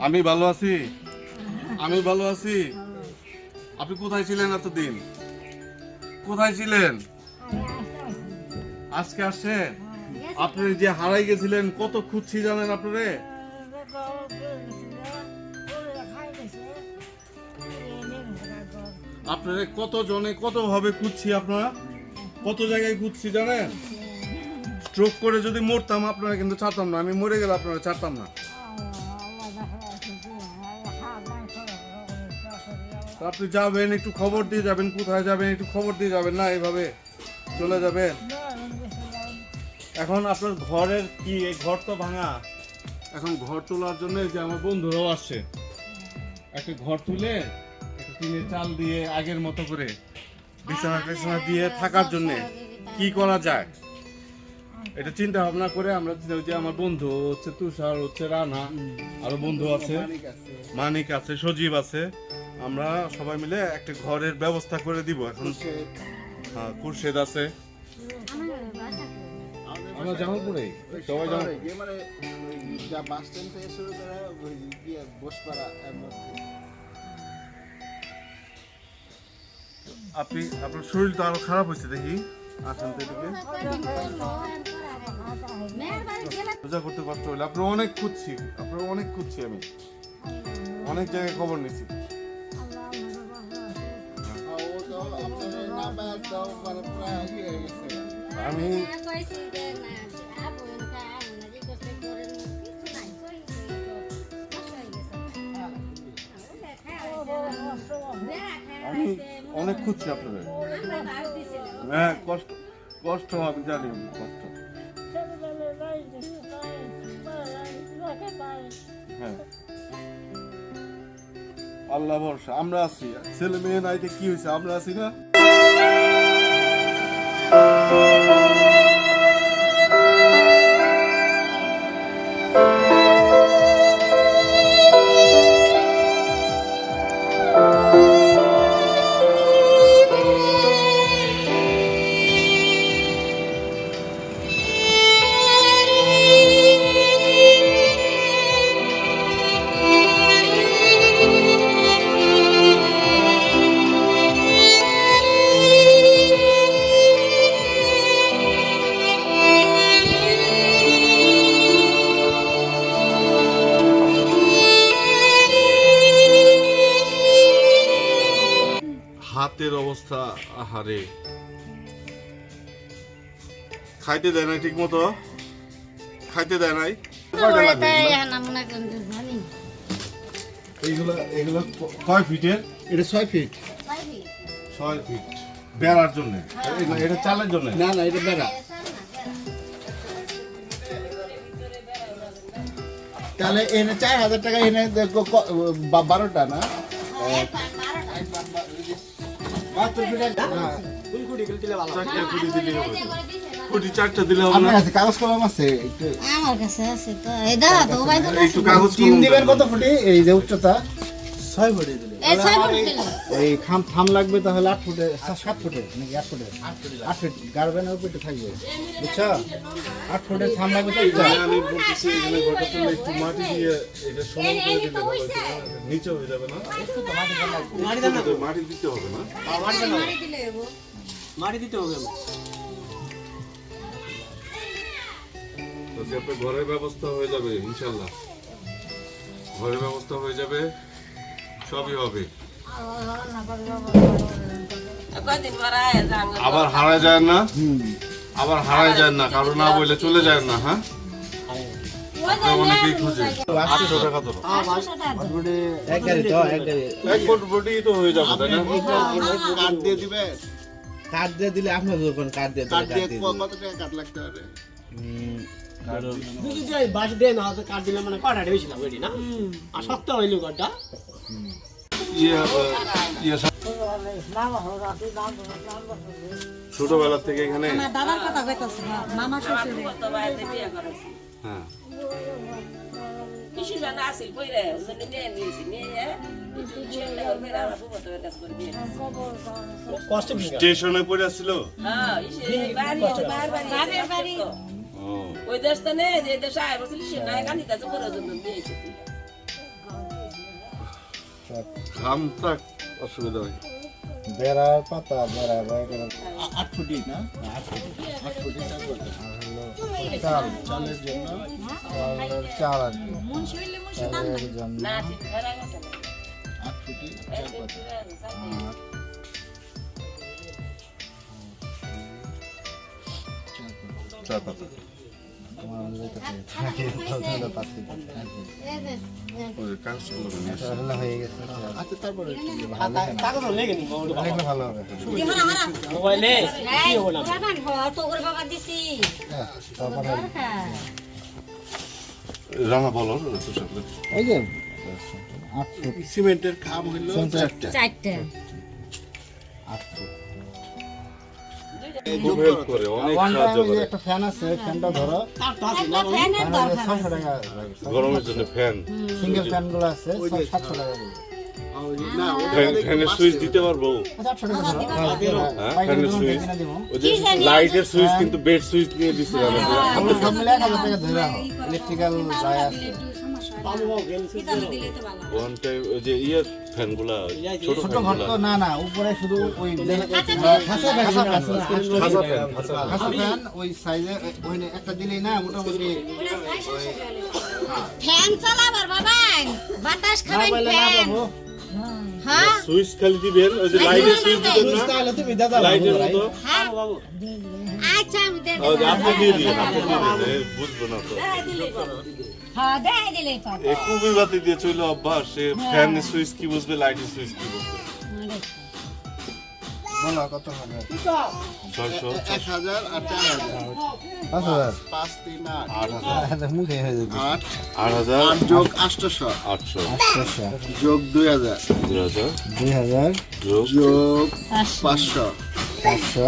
আমি ভালো আছি। আমি ভালো আছি। আপনি কোথায় ছিলেন এতদিন? কোথায় ছিলেন? আজকে আসছে আপনি যে হারাই গেছিলেন, কত খুঁজছি জানেন আপনারে? আপনারে কত জনে কত ভাবে খুঁজছি আপনারা? কত জায়গায় খুঁজছি জানেন? স্ট্রোক করে যদি মরতাম, আপনারা কিন্তু ছাড়তাম না। আমি মরে গেলে আপনারা ছাড়তাম না। আপনি যাবেন, একটু খবর দিয়ে যাবেন, কোথায় যাবেন, একটু খবর দিয়ে যাবেন না এইভাবে চলে যাবেন? এখন আপনার ঘরের কি, এই ঘর তো ভাঙা। এখন ঘর তোলার জন্য যে আমার বন্ধুরাও আসছে। একটা ঘর তুলে, একটা টিনের চাল দিয়ে আগের মতো করে বিছানা টিছানা দিয়ে থাকার জন্য কি করা যায়? এটা চিন্তা ভাবনা করে আমরা যে আমার বন্ধু হচ্ছে তুষার, হচ্ছে রানা, আরও বন্ধু আছে। মানিক আছে, সজীব আছে। আমরা সবাই মিলে একটা ঘরের ব্যবস্থা করে দিব এখন। হ্যাঁ খুরশেদ আছে। আমরা জামালপুরে। সবাই জামাল মানে যা বাস স্ট্যান্ড থেকে শুরু করে ওই গিয়ে বসপাড়া এর মধ্যে আপনি আপনার শরীর তো আরও খারাপ হয়েছে দেখি। আসেন তো এদিকে। পূজা করতে কষ্ট হলে আপনার অনেক খুঁজছি। আপনার অনেক খুঁজছি আমি। অনেক জায়গায় খবর নিছি। আমি আমি অনেক খুঁজছি আপনাদের। হ্যাঁ কষ্ট কষ্ট আমি জানি কষ্ট। হ্যাঁ। আল্লাহ ভরসা। আমরা আছি। ছেলে মেয়ে নাইতে কি হয়েছে? আমরা আছি না? Thank you. হাতের অবস্থা আহারে। খাইতে দেয় না ঠিক মতো খাইতে দেয় নাই? এগুলো? এইগুলো এগুলো কয় ফিটের? এটা ছয় ফিট। ছয় ফিট। বেড়ার জন্য? এটা চালের জন্য? না না এটা বেড়া। তাহলে এনে চার হাজার টাকা এনে বারোটা না? কাগজ কলম আছে? একটু আমার কাছে আছে তো। এই দাদা তো ভাই তো একটু কাগজ দিবেন কত ফুটি? এই যে উচ্চতা। ছয় ফুটে। এই খাম থাম লাগবে তাহলে আট ফুটে সাত ফুটে নাকি আট ফুটে? আট ফুট গার্বেন ওই পেটে থাকবে। বুঝছ? আট ফুটে থাম লাগবে তো? আমি বলতেছি এখানে তুলে একটু মাটি দিয়ে এটা সমান করে দিলে ভালো নিচে হয়ে যাবে না। মাটি দিতে হবে না। মাটি দিতে হবে। তো যে ঘরের ব্যবস্থা হয়ে যাবে ইনশাল্লাহ। ঘরের ব্যবস্থা হয়ে যাবে। সবই হবে। আবার হারায় যায় না? আবার হারায় যায় না কারও না বলে চলে যায় না হ্যাঁ? অনেকেই খুঁজে। আটশো টাকা ধরো। এক গাড়ি তো এক গাড়ি। এক ফুট বডি তো হয়ে যাবে তাই না? কার্ড দিয়ে দিবে। কার্ড দিয়ে দিলে আপনার দোকান কার্ড দিয়ে কার্ড দিয়ে কত টাকা কাট লাগতে হবে? বাস দেয় না হয়তো দিলে মানে কটা বেশি লাগবে না? আর শক্ত হইল সা- ছোটবেলা থেকে এখানে আমার দাদার কথা কইতাছে মামা শ্বশুরে। হ্যাঁ। বেশি স্টেশনে পড়ে আসছিল? ও। ওই দেশটা নেই যে দেশে আয় বসলি সে নাই কাছে জন্য দিয়েছে ঘামটা অসুবিধা হয়। বেড়ার পাতা বেড়া বেড়া আট ফুটি না? আট ফুটি। আট ফুটি চাল চালের জন্য আর কি। চালের জন্য। আট ফুটি পাতা। রাঙা বলো এই যে সিমেন্টের খাম হইল চারটা। চারটে আট ফুট। ফ্যানটা ধরো ফ্যান সিঙ্গেল ফ্যানগুলো আছে ফ্যানের সুইচ দিতে পারব আচ্ছা, হ্যাঁ সুইচ লাইটের সুইচ কিন্তু বেড সুইচ নিয়ে দিছিলাম ইলেকট্রিক্যাল যাই আছে টাইম ওই যে ইয়ে ফ্যানগুলা ছোট ছোট ঘর তো না না উপরে শুধু ওই খাসা ফ্যান। খাসা ফ্যান ওই সাইজে ওই একটা দিলেই না মোটামুটি। ফ্যান চালাবার বাবা বাতাস খাবেন ফ্যান। হ্যাঁ। সুইচ খালি দিবেন ওই যে লাইটের সুইচ দিবেন না। তুমি দাদা লাইটের মতো। হ্যাঁ। বাবু। আচ্ছা আমি দে ওই আপনি দিয়ে দিবেন আপনি দিয়ে দিবেন বুঝব না তো। হ্যাঁ দেখাই দিলেই পাবো এই কুবি বাতি দিয়ে চলে অভ্যাস সে ফ্যান সুইচ কি বুঝবে লাইটের সুইচ কি বুঝবে? বলো কত হবে? ছয়শো। এক আর চার হাজার। পাঁচ হাজার। পাঁচ তিন আট। আট হাজার। মুখে হয়ে যাবে। আট। আট হাজার। যোগ আটশোশো আটশো। আটশোশো যোগ দুই হাজার। দুই হাজার। দুই হাজার। যোগ যোগ পাঁচশো। পাঁচশো।